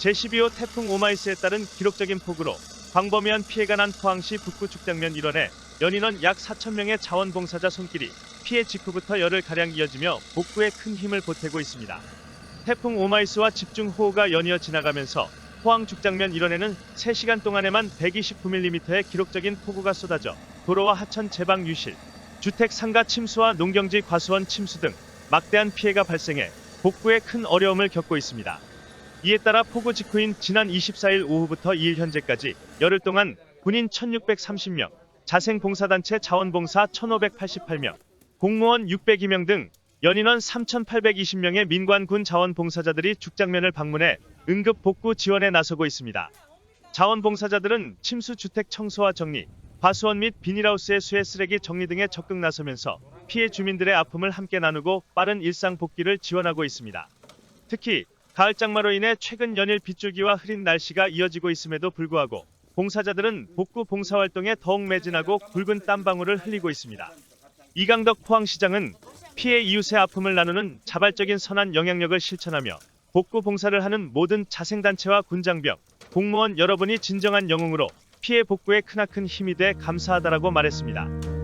제12호 태풍 오마이스에 따른 기록적인 폭우로 광범위한 피해가 난 포항시 북구 축장면 일원에 연인원 약 4천명의 자원봉사자 손길이 피해 직후부터 열흘 가량 이어지며 복구에 큰 힘을 보태고 있습니다. 태풍 오마이스와 집중호우가 연이어 지나가면서 포항 죽장면 일원에는 3시간 동안에만 129mm의 기록적인 폭우가 쏟아져 도로와 하천 제방 유실, 주택 상가 침수와 농경지 과수원 침수 등 막대한 피해가 발생해 복구에 큰 어려움을 겪고 있습니다. 이에 따라 폭우 직후인 지난 24일 오후부터 2일 현재까지 열흘 동안 군인 1630명, 자생봉사단체 자원봉사 1588명, 공무원 602명 등 연인원 3820명의 민관군 자원봉사자들이 죽장면을 방문해 응급 복구 지원에 나서고 있습니다. 자원봉사자들은 침수 주택 청소와 정리, 과수원 및 비닐하우스의 수해 쓰레기 정리 등에 적극 나서면서 피해 주민들의 아픔을 함께 나누고 빠른 일상 복귀를 지원하고 있습니다. 특히 가을 장마로 인해 최근 연일 빗줄기와 흐린 날씨가 이어지고 있음에도 불구하고 봉사자들은 복구 봉사활동에 더욱 매진하고 굵은 땀방울을 흘리고 있습니다. 이강덕 포항시장은 피해 이웃의 아픔을 나누는 자발적인 선한 영향력을 실천하며 복구 봉사를 하는 모든 자생단체와 군장병, 공무원 여러분이 진정한 영웅으로 피해 복구에 크나큰 힘이 돼 감사하다라고 말했습니다.